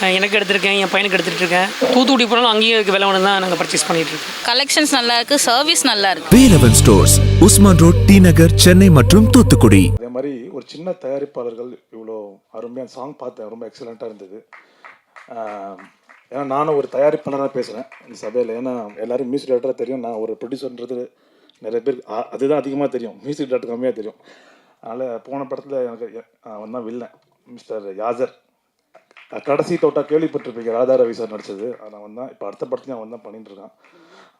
எனக்கு எடுத்திருக்கேன் என் பையனுக்கு எடுத்துகிட்டு இருக்கேன் தூத்துக்குடி போனாலும் அங்கேயும் இருக்க விலை ஒன்று தான் நாங்கள் பர்ச்சேஸ் பண்ணிட்டு இருக்கோம். கலெக்ஷன்ஸ் நல்லா இருக்கு சர்வீஸ் நல்லா இருக்கு. Velavan stores Usman road T Nagar Chennai மற்றும் தூத்துக்குடி. அதே மாதிரி ஒரு சின்ன தயாரிப்பாளர்கள் இவ்வளோ அருமையான சாங் பார்த்தேன் ரொம்ப எக்ஸலண்ட்டாக இருந்தது. ஏன்னா நானும் ஒரு தயாரிப்பாளராக பேசுகிறேன் இந்த சபையில். ஏன்னா எல்லாரும் மியூசிக் டேரக்டராக தெரியும் நான் ஒரு ப்ரொடியூசர்ன்றது நிறைய பேர் அதுதான் அதிகமாக தெரியும். மியூசிக் டேரக்டர் கம்மியாக தெரியும். அதனால் போன படத்தில் எனக்கு எ- அவன் தான் வில்லன் மிஸ்டர் யாசர் கடைசி தோட்டா கேள்விப்பட்டிருப்பீங்க ராதா ரவி சார் நடிச்சது. அவன் வந்து இப்போ அடுத்த படத்துலையும் அவன் தான் பண்ணிட்டு இருக்கான்.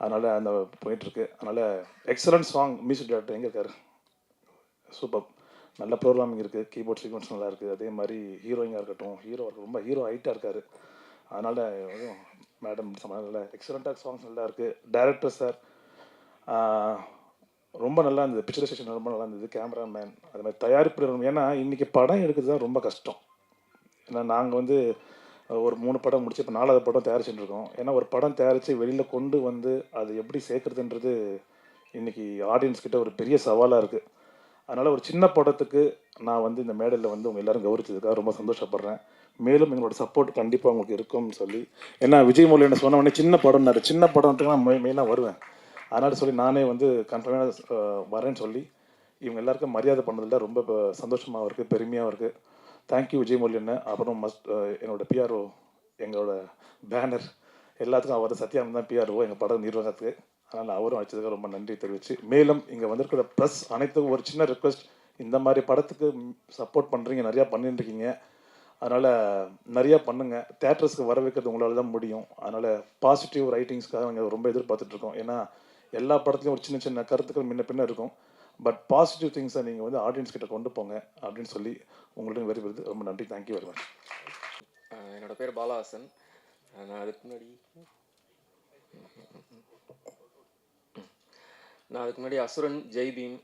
அதனால் அந்த போயிட்டுருக்கு அதனால் எக்ஸலண்ட் சாங் மியூசிக் டேரக்டர் எங்கே இருக்காரு? சூப்பர் நல்ல ப்ரோக்ராமிங் இருக்குது கீபோர்ட் சீக்வன்ஸ் நல்லா இருக்குது அதே மாதிரி ஹீரோயிங்காக இருக்கட்டும் ஹீரோ ரொம்ப ஹீரோ ஹைட்டாக இருக்கார். அதனால் மேடம் நல்ல எக்ஸலண்ட்டாக சாங்ஸ் நல்லா இருக்குது டைரக்டர் சார் ரொம்ப நல்லா இருந்தது. பிக்சரைசேஷன் ரொம்ப நல்லா இருந்தது. கேமராமேன் அது மாதிரி தயாரிப்பு ஏன்னா இன்றைக்கி படம் எடுக்கிறது தான் ரொம்ப கஷ்டம். ஏன்னா நாங்கள் வந்து ஒரு மூணு படம் முடிச்சு இப்போ நாலாவது படம் தயாரிச்சுட்டு இருக்கோம் ஏன்னா ஒரு படம் தயாரித்து வெளியில் கொண்டு வந்து அது எப்படி சேர்க்குறதுன்றது இன்றைக்கி ஆடியன்ஸ் கிட்ட ஒரு பெரிய சவாலாக இருக்குது அதனால் ஒரு சின்ன படத்துக்கு நான் வந்து இந்த மேடையில் வந்து உங்கள் எல்லோரும் கௌரவிச்சதுக்காக ரொம்ப சந்தோஷப்படுறேன். மேலும் எங்களோட சப்போர்ட் கண்டிப்பாக உங்களுக்கு இருக்கும்னு சொல்லி. ஏன்னா விஜய் மொழி என்ன சொன்ன உடனே சின்ன படம்னாரு சின்ன படத்துக்கு நான் மெயினாக வருவேன். அதனால் சொல்லி நானே வந்து கன்ஃபார்மாக வரேன்னு சொல்லி இவங்க எல்லாருக்கும் மரியாதை பண்ணதில் ரொம்ப சந்தோஷமாகவும் இருக்குது பெருமையாகவும் இருக்குது தேங்க்யூ விஜய் மொழி அப்புறம் மஸ்ட் என்னோட பிஆர்ஓ எங்களோட பேனர் எல்லாத்துக்கும் அவர் சத்யானந்த் தான் பிஆர்ஓ எங்கள் படம் நிர்வாகத்துக்கு. அதனால் அவரும் அழைச்சதுக்கு ரொம்ப நன்றி தெரிவித்து மேலும் இங்கே வந்திருக்கிற ப்ரெஸ் அனைத்துக்கும் ஒரு சின்ன ரிக்வெஸ்ட் இந்த மாதிரி படத்துக்கு சப்போர்ட் பண்ணுறீங்க நிறையா பண்ணிட்டுருக்கீங்க அதனால் நிறையா பண்ணுங்கள் தேட்டர்ஸ்க்கு வர வைக்கிறது உங்களால் தான் முடியும். அதனால் பாசிட்டிவ் ரைட்டிங்ஸ்க்காக நாங்கள் ரொம்ப எதிர்பார்த்துட்ருக்கோம் ஏன்னா எல்லா படத்துலையும் ஒரு சின்ன சின்ன கருத்துக்கள் முன்ன பின்ன இருக்கும். பட் பாசிட்டிவ் திங்ஸை நீங்கள் வந்து ஆடியன்ஸ் கிட்ட கொண்டு போங்க அப்படின்னு சொல்லி உங்கள்ட்ட வெரி வருது ரொம்ப நன்றி. தேங்க்யூ வெரி மச் என்னோட பேர் பாலஹாசன் நான் அதுக்கு முன்னாடி நான் அதுக்கு முன்னாடி அசுரன் ஜெய்பீம்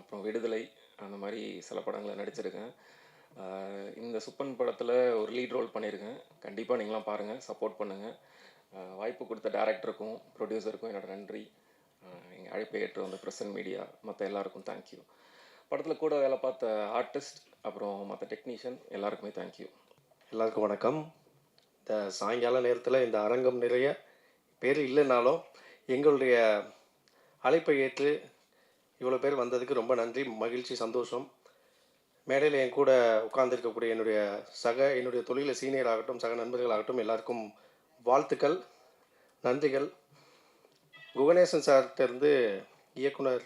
அப்புறம் விடுதலை அந்த மாதிரி சில படங்களை நடிச்சிருக்கேன். இந்த சுப்பன் படத்தில் ஒரு லீட் ரோல் பண்ணியிருக்கேன். கண்டிப்பாக நீங்களாம் பாருங்கள் சப்போர்ட் பண்ணுங்கள் வாய்ப்பு கொடுத்த டேரக்டருக்கும் ப்ரொடியூசருக்கும் என்னோட நன்றி. அழைப்பை ஏற்று வந்த ப்ரெசன்ட் மீடியா மற்ற எல்லாருக்கும் தேங்க்யூ படத்தில் கூட வேலை பார்த்த ஆர்டிஸ்ட் அப்புறம் மற்ற டெக்னீஷியன் எல்லாருக்குமே தேங்க்யூ எல்லாருக்கும் வணக்கம். இந்த சாயங்கால நேரத்தில் இந்த அரங்கம் நிறைய பேர் இல்லைனாலும் எங்களுடைய அழைப்பை ஏற்று இவ்வளோ பேர் வந்ததுக்கு ரொம்ப நன்றி மகிழ்ச்சி சந்தோஷம். மேடையில் என் கூட உட்கார்ந்துருக்கக்கூடிய என்னுடைய சக என்னுடைய தொழிலில் சீனியர் ஆகட்டும் சக நண்பர்கள் ஆகட்டும் எல்லாருக்கும் வாழ்த்துக்கள் நன்றிகள். புவனேசன் சார்கிட்ட இருந்து இயக்குனர்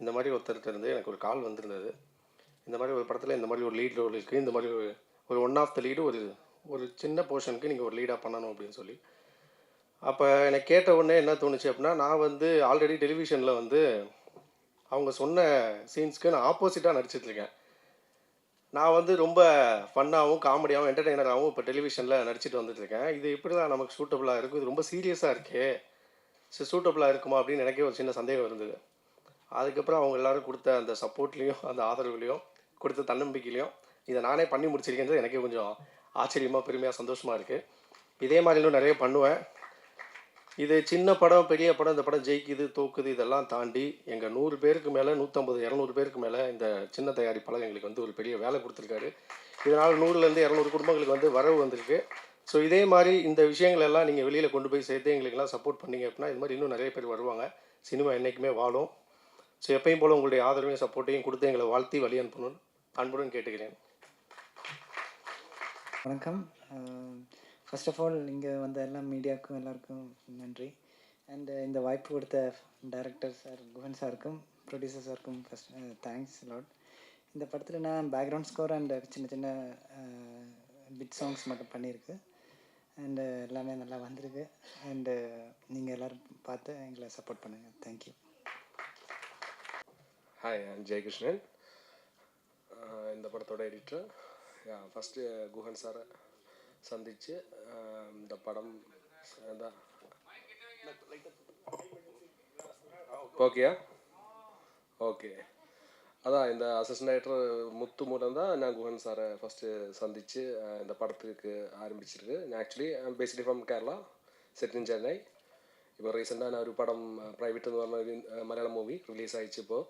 இந்த மாதிரி ஒருத்தர்கிட்ட இருந்து எனக்கு ஒரு கால் வந்திருந்தது. இந்த மாதிரி ஒரு படத்தில் இந்த மாதிரி ஒரு லீட் ரோல் இருக்குது இந்த மாதிரி ஒரு ஒரு ஒன் ஆஃப் த லீடு ஒரு ஒரு சின்ன போர்ஷனுக்கு நீங்கள் ஒரு லீடாக பண்ணணும் அப்படின்னு சொல்லி. அப்போ எனக்கு கேட்ட உடனே என்ன தோணுச்சு அப்படின்னா நான் வந்து ஆல்ரெடி டெலிவிஷனில் வந்து அவங்க சொன்ன சீன்ஸ்க்கு நான் ஆப்போசிட்டாக நடிச்சிட்ருக்கேன் நான் வந்து ரொம்ப ஃபன்னாகவும் காமெடியாகவும் என்டர்டெய்னராகவும் இப்போ டெலிவிஷனில் நடிச்சிட்டு வந்துட்டுருக்கேன் இது இப்படி தான் நமக்கு சூட்டபுளாக இருக்கும் இது ரொம்ப சீரியஸாக இருக்குது சரி சூட்டபுளாக இருக்குமா அப்படின்னு எனக்கே ஒரு சின்ன சந்தேகம் இருந்தது. அதுக்கப்புறம் அவங்க எல்லாரும் கொடுத்த அந்த சப்போர்ட்லேயும் அந்த ஆதரவுலையும் கொடுத்த தன்னம்பிக்கையிலையும் இதை நானே பண்ணி முடிச்சிருக்கேன்றது எனக்கே கொஞ்சம் ஆச்சரியமாக பெருமையாக சந்தோஷமாக இருக்குது இதே மாதிரி இன்னும் நிறைய பண்ணுவேன். இது சின்ன படம் பெரிய படம் இந்த படம் ஜெயிக்குது தோக்குது இதெல்லாம் தாண்டி எங்கள் நூறு பேருக்கு மேலே நூற்றம்பது இரநூறு பேருக்கு மேலே இந்த சின்ன தயாரிப்பாளர் எங்களுக்கு வந்து ஒரு பெரிய வேலை கொடுத்துருக்காரு. இதனால் நூறுலேருந்து இரநூறு குடும்பங்களுக்கு வந்து வரவு வந்திருக்கு. ஸோ இதே மாதிரி இந்த விஷயங்கள் எல்லாம் நீங்கள் வெளியில் கொண்டு போய் சேர்த்து எங்களுக்கெல்லாம் சப்போர்ட் பண்ணீங்க அப்படின்னா இது மாதிரி இன்னும் நிறைய பேர் வருவாங்க. சினிமா என்றைக்குமே வாழும். ஸோ எப்பயும் போல் உங்களுடைய ஆதரவையும் சப்போர்ட்டையும் கொடுத்து எங்களை வாழ்த்தி வழி அனுப்பணும்னு அன்புடன் கேட்டுக்கிறேன். வணக்கம். ஃபர்ஸ்ட் ஆஃப் ஆல் இங்கே வந்த எல்லா மீடியாவுக்கும் எல்லாருக்கும் நன்றி. அண்ட் இந்த வாய்ப்பு கொடுத்த டைரக்டர் சார் குஹன் சாருக்கும் ப்ரொடியூசர் சாருக்கும் ஃபஸ்ட் தேங்க்ஸ் லாட் இந்த படத்தில் நான் பேக்ரவுண்ட் ஸ்கோர் அண்ட் சின்ன சின்ன பிட் சாங்ஸ் மட்டும் பண்ணியிருக்கு. அண்டு uh, எல்லாமே நல்லா வந்திருக்கு. அண்டு uh, நீங்கள் எல்லோரும் பார்த்து எங்களை சப்போர்ட் பண்ணுங்கள் தேங்க்யூ ஹாய் ஜெயகிருஷ்ணன் இந்த படத்தோட எடிட்டர் ஃபஸ்ட்டு குஹன் சாரை சந்தித்து இந்த படம் அதான் ஓகேயா ஓகே அதான் இந்த அசிஸ்டன்ட் முத்து மூலம் தான் நான் குஹன் சாரை ஃபஸ்ட்டு சந்தித்து இந்த படத்துக்கு ஆரம்பிச்சிருக்கு actually basically from Kerala set in Chennai இப்போ ரீசெண்டாக நான் ஒரு படம் ப்ரைவேட் എന്ന് പറഞ്ഞ ഒരു മലയാളം മൂവി റിലീസ് ആയിച്ചു ഇപ്പോൾ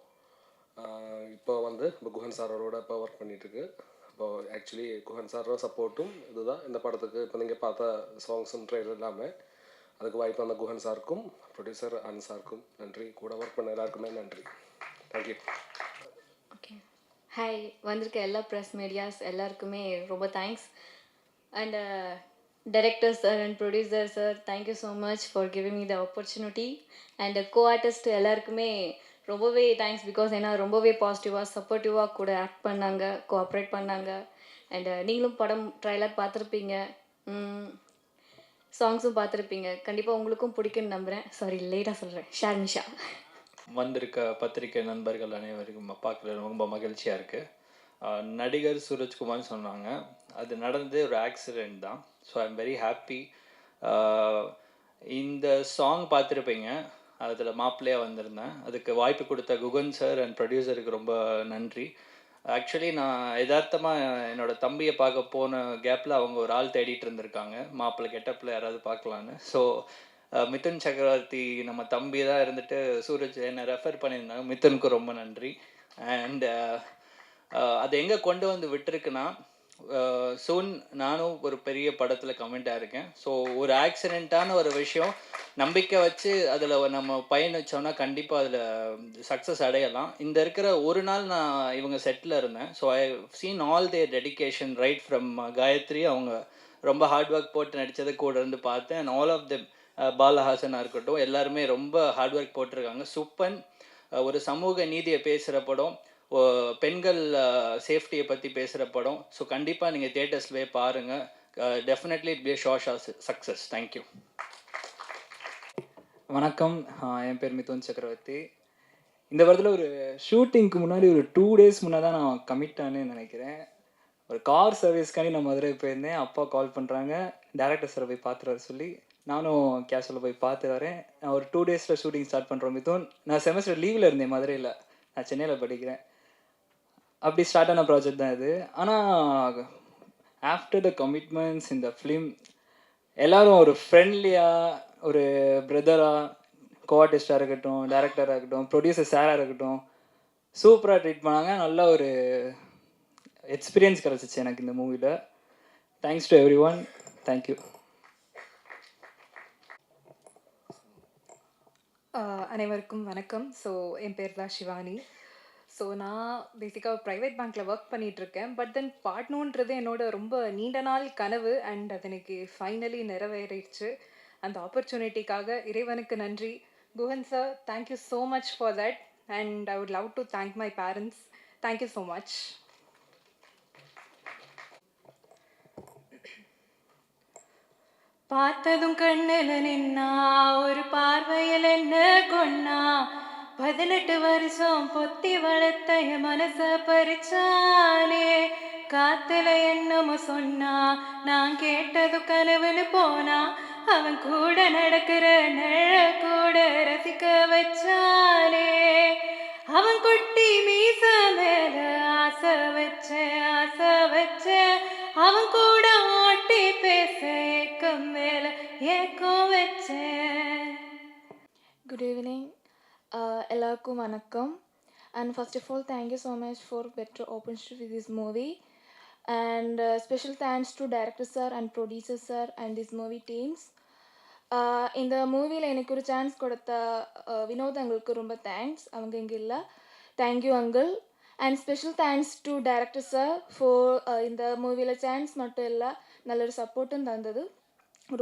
இப்போ வந்து இப்போ குஹன் சாரோட இப்போ ஒர்க் பண்ணிகிட்ருக்கு அப்போ ஆக்சுவலி குஹன் சாரோட சப்போர்ட்டும் இதுதான் இந்த படத்துக்கு இப்போ நீங்கள் பார்த்த சாங்ஸும் ட்ரெயிலர் எல்லாமே அதுக்கு வாய்ப்பு அந்த குஹன் சாருக்கும் ப்ரொடியூசர் அன் சாருக்கும் நன்றி கூட ஒர்க் பண்ண எல்லாருக்குமே நன்றி தேங்க்யூ ஓகே ஹாய் வந்திருக்க எல்லா ப்ரெஸ் மீடியாஸ் எல்லாருக்குமே ரொம்ப thanks and director sir and producer sir thank you so much for giving me the opportunity and co artist எல்லாருக்குமே ரொம்பவே தேங்க்ஸ் பிகாஸ் ஏன்னா ரொம்பவே பாசிட்டிவாக சப்போர்ட்டிவாக கூட ஆக்ட் பண்ணாங்க கோஆப்ரேட் பண்ணாங்க. அண்ட் uh, நீங்களும் படம் ட்ரைலர் பார்த்துருப்பீங்க. சாங்ஸும் பார்த்துருப்பீங்க. கண்டிப்பாக உங்களுக்கும் பிடிக்கும்னு நம்புகிறேன் சாரி லேட்டாக சொல்கிறேன் ஷார்மிஷா. வந்திருக்க பத்திரிகை நண்பர்கள் அனைவருக்கும் பார்க்குறது ரொம்ப மகிழ்ச்சியாக இருக்குது நடிகர் சூரஜ்குமார் சொன்னாங்க. அது நடந்தது ஒரு ஆக்சிடெண்ட் தான். So I am very happy இந்த சாங் பார்த்துருப்பீங்க. அதில் மாப்பிள்ளையாக வந்திருந்தேன். அதுக்கு வாய்ப்பு கொடுத்த குகன் சார் அண்ட் ப்ரொடியூசருக்கு ரொம்ப நன்றி. ஆக்சுவலி நான் யதார்த்தமாக என்னோட தம்பியை பார்க்க போன கேப்பில் அவங்க ஒரு ஆள் தேடிட்டு இருந்திருக்காங்க. மாப்பிள்ளை கெட்டப்பில் யாராவது பார்க்கலான்னு. ஸோ மிதுன் சக்கரவர்த்தி நம்ம தம்பி தான் இருந்துட்டு சூரஜ் என்னை ரெஃபர் பண்ணியிருந்தாங்க. மிதுனுக்கு ரொம்ப நன்றி. அண்ட் அது எங்கே கொண்டு வந்து விட்டுருக்குன்னா சூன் நானும் ஒரு பெரிய படத்தில் கமெண்ட்டாக இருக்கேன். ஸோ ஒரு ஆக்சிடெண்ட்டான ஒரு விஷயம் நம்பிக்கை வச்சு அதில் நம்ம பயணிச்சோன்னா கண்டிப்பாக அதில் சக்ஸஸ் அடையலாம். இந்த இருக்கிற ஒரு நாள் நான் இவங்க செட்டில் இருந்தேன். So I seen all their dedication right from Gayathri அவங்க ரொம்ப ஹார்ட் ஒர்க் போட்டு நடித்தது கூட இருந்து பார்த்தேன். அண்ட் ஆல் ஆஃப் தெம் பாலஹாசனாக இருக்கட்டும் எல்லாருமே ரொம்ப ஹார்ட் ஒர்க் போட்டிருக்காங்க. சுப்பன் ஒரு சமூக நீதியை பேசுகிற படம் பெண்கள் சேஃப்டியை பற்றி பேசுகிற படம். ஸோ கண்டிப்பாக நீங்கள் தேட்டர்ஸ் போய் பாருங்கள் definitely it be sure shot success thank you வணக்கம். என் பேர் மிதுன் சக்கரவர்த்தி. இந்த வாரத்தில் ஒரு ஷூட்டிங்க்கு முன்னாடி ஒரு டூ டேஸ் முன்னாடி தான் நான் கமிட் ஆனேன்னு நினைக்கிறேன். ஒரு கார் சர்வீஸ்க்காண்டி நான் மதுரை போயிருந்தேன். அப்பா கால் பண்ணுறாங்க டேரக்டர் சாரை போய் பார்த்துட்டு சொல்லி நானும் கேஷுவலில் போய் பார்த்து வரேன். நான் ஒரு டூ டேஸில் ஷூட்டிங் ஸ்டார்ட் பண்ணுறோம் மிதுன். நான் செமஸ்டர் லீவில் இருந்தேன் மதுரையில். நான் சென்னையில் படிக்கிறேன். அப்படி ஸ்டார்ட் ஆன ப்ராஜெக்ட் தான் இது. ஆனால் ஆஃப்டர் த கமிட்மெண்ட்ஸ் இந்த ஃபிலிம் எல்லாரும் ஒரு ஃப்ரெண்ட்லியாக ஒரு பிரதராக கோஆர்டிஸ்டாக இருக்கட்டும் டேரக்டராக இருக்கட்டும் ப்ரொடியூசர் சாராக இருக்கட்டும் சூப்பராக ட்ரீட் பண்ணாங்க. நல்ல ஒரு எக்ஸ்பீரியன்ஸ் கிடச்சிச்சு எனக்கு இந்த மூவியில் thanks to everyone thank you அனைவருக்கும் வணக்கம். ஸோ என் பேர் தான் சிவானி ஸோ நான் பேசிக்காக ப்ரைவேட் பேங்க்கில் ஒர்க் பண்ணிகிட்ருக்கேன் பட் தென் பாட்னோன்றது என்னோட ரொம்ப நீண்ட நாள் கனவு அண்ட் அது எனக்கு ஃபைனலி நிறைவேறிடுச்சு. அந்த ஆப்பர்ச்சுனிட்டிக்காக இறைவனுக்கு நன்றி. Guhan sir thank you so much for that and I would love to thank my parents thank you so much பார்த்ததும் கண்ணில் நின்னா ஒரு பார்வையில் என்ன கொன்னா? பதினெட்டு வருஷம் பொத்தி வளர்த்த என் மனச பறிச்சானே. காத்துல என்னமோ சொன்னா நான் கேட்டது கனவுன்னு போனா அவன் கூட நடக்கிற நிழ கூட ரசிக்க வச்சானே. அவன் குட்டி மீச மேல ஆசை வச்ச ஆசை வச்ச. அவன் கூட ஓட்டி பேச ஏக்கம் மேல ஏக்கம் வச்ச. குட் ஈவினிங் எல்லாருக்கும் வணக்கம். And first of all thank you so much for better opportunity with this movie and special thanks to director sir and producer sir and this movie teams இந்த மூவியில் எனக்கு ஒரு சான்ஸ் கொடுத்த வினோதங்களுக்கு வினோத் அங்கிளுக்கு ரொம்ப தேங்க்ஸ் அவங்க இங்கே இல்லை. Thank you uncle and special thanks to director sir for இந்த மூவியில் சான்ஸ் மட்டும் இல்லை நல்ல ஒரு சப்போர்ட்டும் தந்தது.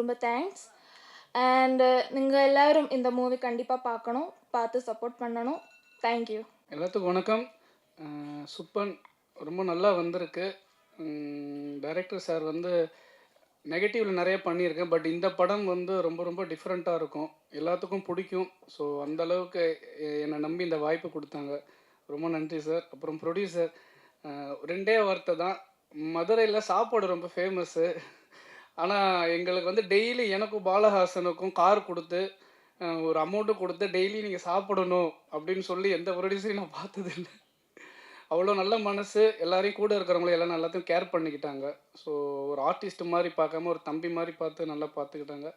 ரொம்ப தேங்க்ஸ் அண்ட் நீங்கள் எல்லோரும் இந்த மூவி கண்டிப்பாக பார்க்கணும் பார்த்து சப்போர்ட் பண்ணணும். தேங்க்யூ எல்லாத்துக்கும் வணக்கம். சுப்பன் ரொம்ப நல்லா வந்திருக்கு. டைரக்டர் சார் வந்து நெகட்டிவில் நிறைய பண்ணியிருக்கேன் பட் இந்த படம் வந்து ரொம்ப ரொம்ப டிஃப்ரெண்ட்டாக இருக்கும். எல்லாத்துக்கும் பிடிக்கும். ஸோ அந்த அளவுக்கு என்னை நம்பி இந்த வாய்ப்பு கொடுத்தாங்க. ரொம்ப நன்றி சார் அப்புறம் ப்ரொடியூசர் ரெண்டே வார்த்தை தான். மதுரையில் சாப்பாடு ரொம்ப ஃபேமஸ்ஸு ஆனால் எங்களுக்கு வந்து டெய்லி எனக்கும் பாலஹாசனுக்கும் கார் கொடுத்து ஒரு அமௌண்ட்டு கொடுத்து டெய்லி நீங்கள் சாப்பிடணும் அப்படின்னு சொல்லி எந்த ப்ரொடியூசரையும் நான் பார்த்தது இல்லை அவ்வளோ நல்ல மனசு எல்லாரையும் கூட இருக்கிறவங்கள எல்லாம் எல்லாத்தையும் கேர் பண்ணிக்கிட்டாங்க. ஸோ ஒரு ஆர்டிஸ்ட் மாதிரி பார்க்காம ஒரு தம்பி மாதிரி பார்த்து நல்லா பார்த்துக்கிட்டாங்க.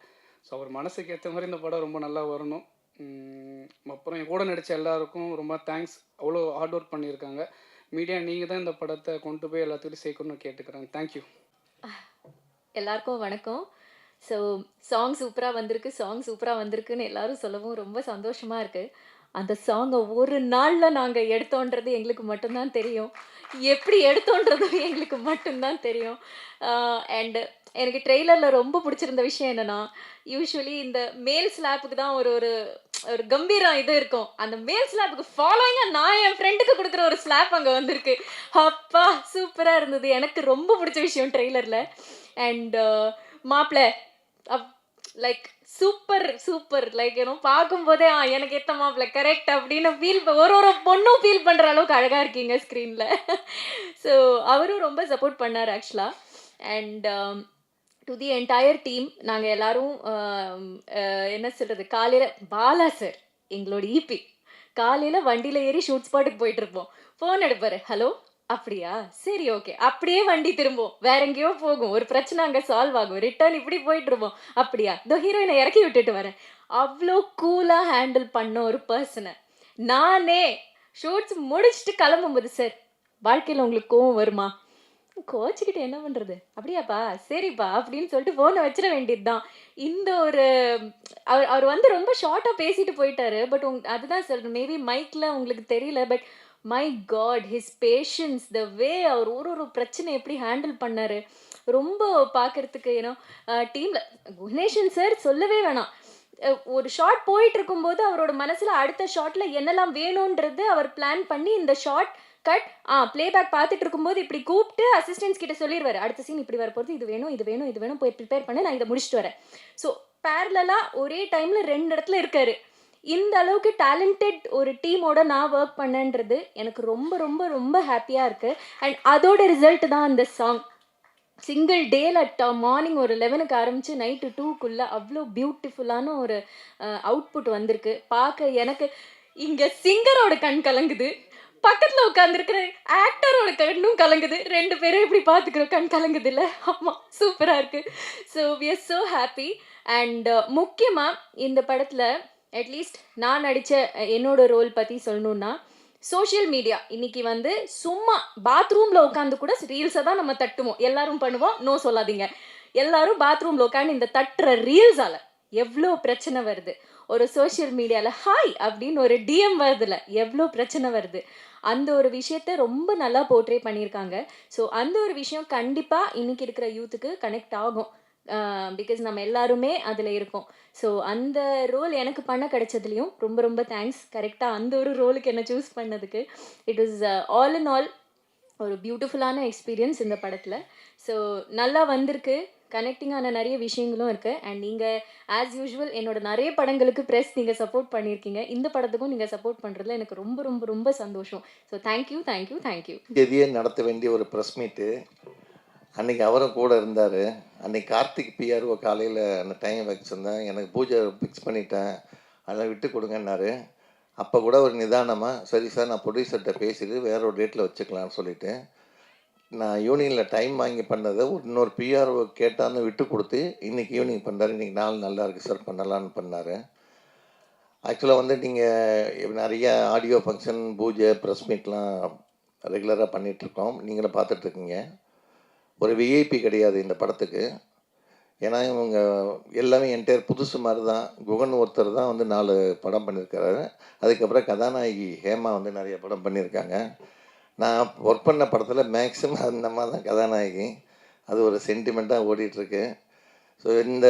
ஸோ அவர் மனசுக்கு ஏற்ற மாதிரி இந்த படம் ரொம்ப நல்லா வரணும். அப்புறம் என் கூட நடித்த எல்லாருக்கும் ரொம்ப தேங்க்ஸ் அவ்வளோ ஹார்ட் ஒர்க் பண்ணியிருக்காங்க. மீடியா நீங்கள் தான் இந்த படத்தை கொண்டு போய் எல்லாத்துக்கும் சேர்க்கணும்னு கேட்டுக்கிறேன். தேங்க்யூ எல்லாருக்கும் வணக்கம். ஸோ சாங் சூப்பராக வந்திருக்கு சாங் சூப்பராக வந்திருக்குன்னு எல்லாரும் சொல்லவும் ரொம்ப சந்தோஷமாக இருக்குது அந்த சாங்கை ஒரு நாளில் நாங்கள் எடுத்தோன்றது எங்களுக்கு மட்டும்தான் தெரியும். எப்படி எடுத்தோன்றதும் எங்களுக்கு மட்டும்தான் தெரியும். அண்டு எனக்கு ட்ரெய்லரில் ரொம்ப பிடிச்சிருந்த விஷயம் என்னென்னா யூஸ்வலி இந்த மேல் ஸ்லாப்புக்கு தான் ஒரு ஒரு ஒரு கம்பீரம் இது இருக்கும். அந்த மேல் ஸ்லாப்புக்கு ஃபாலோயிங்காக நான் என் ஃப்ரெண்டுக்கு கொடுக்குற ஒரு ஸ்லாப் அங்கே வந்திருக்கு. அப்பா சூப்பராக இருந்தது. எனக்கு ரொம்ப பிடிச்ச விஷயம் ட்ரெய்லரில் அண்ட் மாப்பிள்ள up like super super like ஏனோ பார்க்கும்போதே ஆ எனக்கு ஏற்ற மாப்பிள்ள கரெக்ட் அப்படின்னு ஃபீல் ஒரு ஒரு பொண்ணும் ஃபீல் பண்ணுற அளவுக்கு அழகாக இருக்கீங்க ஸ்க்ரீனில் ஸோ அவரும் ரொம்ப சப்போர்ட் பண்ணார் ஆக்சுவலாக and to the entire team நாங்கள் எல்லாரும் um, uh, என்ன சொல்கிறது காலையில் பாலா சார் எங்களோட ஈபி காலையில் வண்டியில் ஏறி ஷூட் ஸ்பாட்டுக்கு போயிட்டு இருப்போம். ஃபோன் எடுப்பார் ஹலோ அப்படியா? சரி ஓகே அப்படியே வண்டி திரும்பும். வேற எங்கேயோ போகும். ஒரு பிரச்சனை அங்கே சால்வ் ஆகும். ரிட்டர்ன் இப்படி போயிட்டு இருப்போம். அப்படியா? தோ ஹீரோயினை இறக்கி விட்டுட்டு வரேன். அவ்வளோ கூலாக ஹேண்டில் பண்ண ஒரு பர்சனை நானே ஷூட்ஸ் முடிச்சுட்டு கிளம்பும்போது சார் வாழ்க்கையில் உங்களுக்கு கோவம் வருமா? கோச்சிக்கிட்டு என்ன பண்ணுறது அப்படியாப்பா? சரிப்பா அப்படின்னு சொல்லிட்டு ஃபோனை வச்சிட வேண்டியது தான் இந்த ஒரு அவர் அவர் வந்து ரொம்ப ஷார்ட்டாக பேசிட்டு போயிட்டாரு. பட் உங் அதுதான் சார் மேபி மைக்கில் உங்களுக்கு தெரியல but my God his passions the way அவர் ஒரு ஒரு பிரச்சனை எப்படி ஹேண்டில் பண்ணார். ரொம்ப பார்க்கறதுக்கு ஏன்னோ டீமில் குணேஷன் சார் சொல்லவே வேணாம். ஒரு ஷாட் போயிட்டு இருக்கும்போது அவரோட மனசில் அடுத்த ஷாட்டில் என்னெல்லாம் வேணுன்றது அவர் பிளான் பண்ணி இந்த ஷாட் கட் ஆ பிளேபேக் பார்த்துட்டு இருக்கும்போது இப்படி கூப்பிட்டு அசிஸ்டன்ஸ் கிட்ட சொல்லிடுவார் அடுத்த சீன் இப்படி வரப்போகுது இது வேணும் இது வேணும் இது வேணும் போய் ப்ரிப்பேர் பண்ண நான் இதை முடிச்சுட்டு வரேன். ஸோ பேரலாக ஒரே டைமில் ரெண்டு இடத்துல இருக்காரு. இந்த அளவுக்கு டேலண்டட் ஒரு டீமோட நான் ஒர்க் பண்ணேன்றது எனக்கு ரொம்ப ரொம்ப ரொம்ப ஹாப்பியாக இருக்குது அண்ட் அதோட ரிசல்ட் தான் அந்த சாங் சிங்கிள் டேல மார்னிங் ஒரு லெவனுக்கு ஆரம்பித்து நைட்டு டூக்குள்ளே அவ்வளோ பியூட்டிஃபுல்லான ஒரு அவுட்புட் வந்திருக்கு. பார்க்க எனக்கு இங்கே சிங்கரோட கண் கலங்குது. பக்கத்தில் உட்காந்துருக்கிற ஆக்டரோட கண்ணும் கலங்குது. ரெண்டு பேரும் இப்படி பார்த்துக்கிறோம் கண் கலங்குது இல்லை ஆமாம் சூப்பராக இருக்குது so we are so happy and முக்கியமாக இந்த படத்தில் அட்லீஸ்ட் நான் நடித்த என்னோட ரோல் பற்றி சொல்லணுன்னா சோஷியல் மீடியா இன்னைக்கு வந்து சும்மா பாத்ரூமில் உட்காந்து கூட ரீல்ஸை தான் நம்ம தட்டுவோம். எல்லாரும் பண்ணுவோம். நோ சொல்லாதீங்க. எல்லாரும் பாத்ரூமில் உட்காந்து இந்த தட்டுற ரீல்ஸால் எவ்வளோ பிரச்சனை வருது? ஒரு சோஷியல் மீடியாவில் ஹாய் அப்படின்னு ஒரு டிஎம் வருதுல எவ்வளோ பிரச்சனை வருது? அந்த ஒரு விஷயத்த ரொம்ப நல்லா போர்ட்ரே பண்ணியிருக்காங்க. ஸோ அந்த ஒரு விஷயம் கண்டிப்பாக இன்னைக்கு இருக்கிற யூத்துக்கு கனெக்ட் ஆகும். பிகாஸ் நம்ம எல்லாருமே அதில் இருக்கோம். ஸோ அந்த ரோல் எனக்கு பண்ண கிடைச்சதுலையும் ரொம்ப ரொம்ப தேங்க்ஸ் கரெக்டாக அந்த ஒரு ரோலுக்கு என்ன சூஸ் பண்ணதுக்கு. It is all in all ஒரு பியூட்டிஃபுல்லான எக்ஸ்பீரியன்ஸ் இந்த படத்தில். ஸோ நல்லா வந்திருக்கு. கனெக்டிங்கான நிறைய விஷயங்களும் இருக்குது அண்ட் நீங்கள் ஆஸ் யூஷுவல் என்னோட நிறைய படங்களுக்கு ப்ரெஸ் நீங்கள் சப்போர்ட் பண்ணியிருக்கீங்க. இந்த படத்துக்கும் நீங்கள் சப்போர்ட் பண்ணுறதுல எனக்கு ரொம்ப ரொம்ப ரொம்ப சந்தோஷம். ஸோ தேங்க்யூ தேங்க்யூ தேங்க்யூ தேதியே நடத்த வேண்டிய ஒரு ப்ரெஸ் மீட்டு அன்றைக்கி அவரும் கூட இருந்தார். அன்றைக்கி கார்த்திக் பிஆர்ஓ காலையில் அந்த டைம் வச்சுருந்தேன் எனக்கு பூஜை ஃபிக்ஸ் பண்ணிட்டேன். அதெல்லாம் விட்டு கொடுங்கன்னாரு. அப்போ கூட ஒரு நிதானமாக சரி சார் நான் ப்ரொடியூசர்கிட்ட பேசிட்டு வேற ஒரு டேட்டில் வச்சுக்கலாம்னு சொல்லிட்டு நான் யூனியனில் டைம் வாங்கி பண்ணதை இன்னொரு பிஆர்ஓ கேட்டான்னு விட்டு கொடுத்து இன்றைக்கி ஈவினிங் பண்ணார் இன்றைக்கி நாள் நல்லா இருக்குது சார் பண்ணலான்னு பண்ணார். ஆக்சுவலாக வந்து நீங்கள் நிறைய ஆடியோ ஃபங்க்ஷன் பூஜை ப்ரெஸ் மீட்லாம் ரெகுலராக பண்ணிகிட்ருக்கோம் நீங்களும் பார்த்துட்ருக்கீங்க ஒரு விஐபி கிடையாது இந்த படத்துக்கு. ஏன்னா இவங்க எல்லாமே என்டையர் புதுசு மாதிரி தான் குகன் ஒருத்தர் தான் வந்து நாலு படம் பண்ணியிருக்காரு அதுக்கப்புறம் கதாநாயகி ஹேமா வந்து நிறைய படம் பண்ணியிருக்காங்க நான் ஒர்க் பண்ண படத்தில் மேக்ஸிமம் அந்த மாதிரி தான் கதாநாயகி. அது ஒரு சென்டிமெண்ட்டாக ஓடிட்டுருக்கு. ஸோ இந்த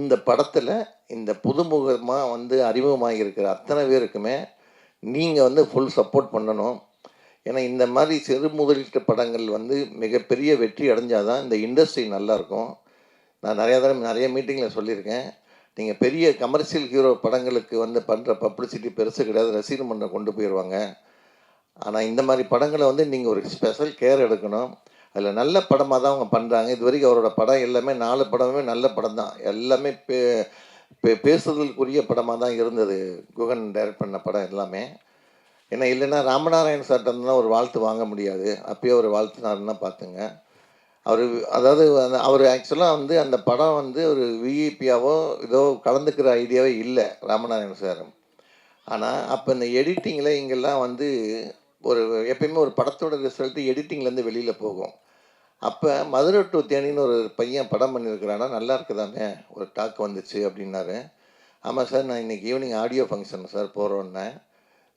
இந்த படத்தில் இந்த புதுமுகமாக வந்து அறிமுகமாக இருக்கிற அத்தனை பேருக்குமே நீங்கள் வந்து ஃபுல் சப்போர்ட் பண்ணணும். ஏன்னா இந்த மாதிரி சிறு முதலீட்டு படங்கள் வந்து மிகப்பெரிய வெற்றி அடைஞ்சால் தான் இந்த இண்டஸ்ட்ரி நல்லாயிருக்கும். நான் நிறையா தடவை நிறைய மீட்டிங்கில் சொல்லியிருக்கேன். நீங்கள் பெரிய கமர்ஷியல் ஹீரோ படங்களுக்கு வந்து பண்ணுற பப்ளிசிட்டி பெருசு கிடையாது. ரசிகர் மன்றம் கொண்டு போயிடுவாங்க ஆனால் இந்த மாதிரி படங்களை வந்து நீங்கள் ஒரு ஸ்பெஷல் கேர் எடுக்கணும். அதில் நல்ல படமாக தான் அவங்க பண்ணுறாங்க இது வரைக்கும் அவரோட படம் எல்லாமே நாலு படமுமே நல்ல படம் தான் எல்லாமே பே பே பேசுதலுக்குரிய படமாக தான் இருந்தது. குகன் டைரக்ட் பண்ண படம் எல்லாமே. ஏன்னா இல்லைன்னா ராமநாராயண் சார்ட்ட ஒரு வாழ்த்து வாங்க முடியாது. அப்பயே ஒரு வாழ்த்துனாருன்னா பார்த்துங்க அவர் அதாவது அந்த- அவர் ஆக்சுவலாக வந்து அந்த படம் வந்து ஒரு விஇபியாவோ ஏதோ கலந்துக்கிற ஐடியாவே இல்லை ராமநாராயணன் சார். ஆனால் அப்போ இந்த எடிட்டிங்கில் இங்கெல்லாம் வந்து ஒரு எப்பயுமே ஒரு படத்தோட ரிசல்ட்டு எடிட்டிங்லேருந்து வெளியில் போகும். அப்போ மதுரை டு தேனின்னு ஒரு பையன் படம் பண்ணியிருக்கிறானா நல்லா இருக்குதாமே ஒரு டாக் வந்துச்சு அப்படின்னாரு. ஆமாம் சார் நான் இன்றைக்கி ஈவினிங் ஆடியோ ஃபங்க்ஷன் சார் போகிறோன்னே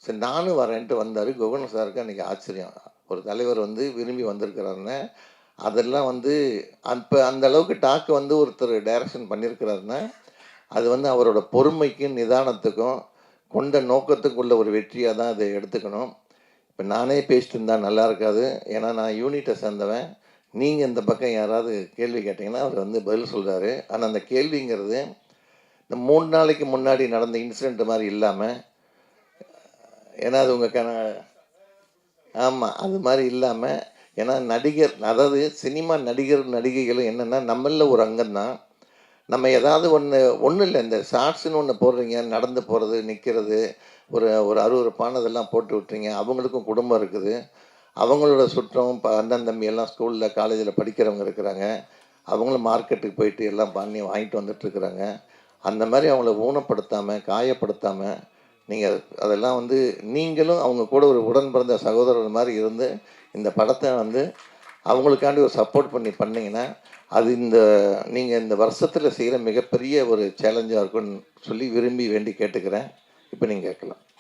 சரி நானும் வரேன்ட்டு வந்தார். குகன் சாருக்கு அன்றைக்கி ஆச்சரியம். ஒரு தலைவர் வந்து விரும்பி வந்திருக்கிறாருன்னு. அதெல்லாம் வந்து அப்போ அந்த அளவுக்கு டாக்கு வந்து ஒருத்தர் டைரக்ஷன் பண்ணியிருக்கிறாருன்னா அது வந்து அவரோட பொறுமைக்கும் நிதானத்துக்கும் கொண்ட நோக்கத்துக்குள்ள ஒரு வெற்றியாக தான் அதை எடுத்துக்கணும். இப்போ நானே பேசிட்டு இருந்தால் நல்லா இருக்காது. ஏன்னா நான் யூனிட்டை சேர்ந்தவன். நீங்கள் இந்த பக்கம் யாராவது கேள்வி கேட்டிங்கன்னா அவர் வந்து பதில் சொல்கிறாரு ஆனால் அந்த கேள்விங்கிறது இந்த மூணு நாளைக்கு முன்னாடி நடந்த இன்சிடெண்ட் மாதிரி இல்லாமல் ஏன்னா அது உங்கள் கண ஆமாம் அது மாதிரி இல்லாமல் ஏன்னா நடிகர் அதாவது சினிமா நடிகர் நடிகைகளும் என்னென்னா நம்மளில் ஒரு அங்கம் தான் நம்ம ஏதாவது ஒன்று ஒன்றும் இல்லை இந்த ஷார்ட்ஸ்னு ஒன்று போடுறீங்க நடந்து போகிறது நிற்கிறது ஒரு ஒரு அருவறுப்பானதெல்லாம் போட்டு விட்றீங்க அவங்களுக்கும் குடும்பம் இருக்குது. அவங்களோட சுற்றம் இப்போ அண்ணன் தம்பி எல்லாம் ஸ்கூலில் காலேஜில் படிக்கிறவங்க இருக்கிறாங்க. அவங்களும் மார்க்கெட்டுக்கு போயிட்டு எல்லாம் பண்ணி வாங்கிட்டு வந்துட்டுருக்குறாங்க அந்த மாதிரி அவங்கள ஊனப்படுத்தாமல் காயப்படுத்தாமல் நீங்கள் அதெல்லாம் வந்து நீங்களும் அவங்க கூட ஒரு உடன் பிறந்த சகோதரர் மாதிரி இருந்து இந்த படத்தை வந்து அவங்களுக்காண்டி ஒரு சப்போர்ட் பண்ணி பண்ணிங்கன்னா அது இந்த நீங்கள் இந்த வருஷத்தில் செய்கிற மிகப்பெரிய ஒரு சேலஞ்சாக இருக்கும்னு சொல்லி விரும்பி வேண்டி கேட்டுக்கிறேன். இப்போ நீங்கள் கேட்கலாம்.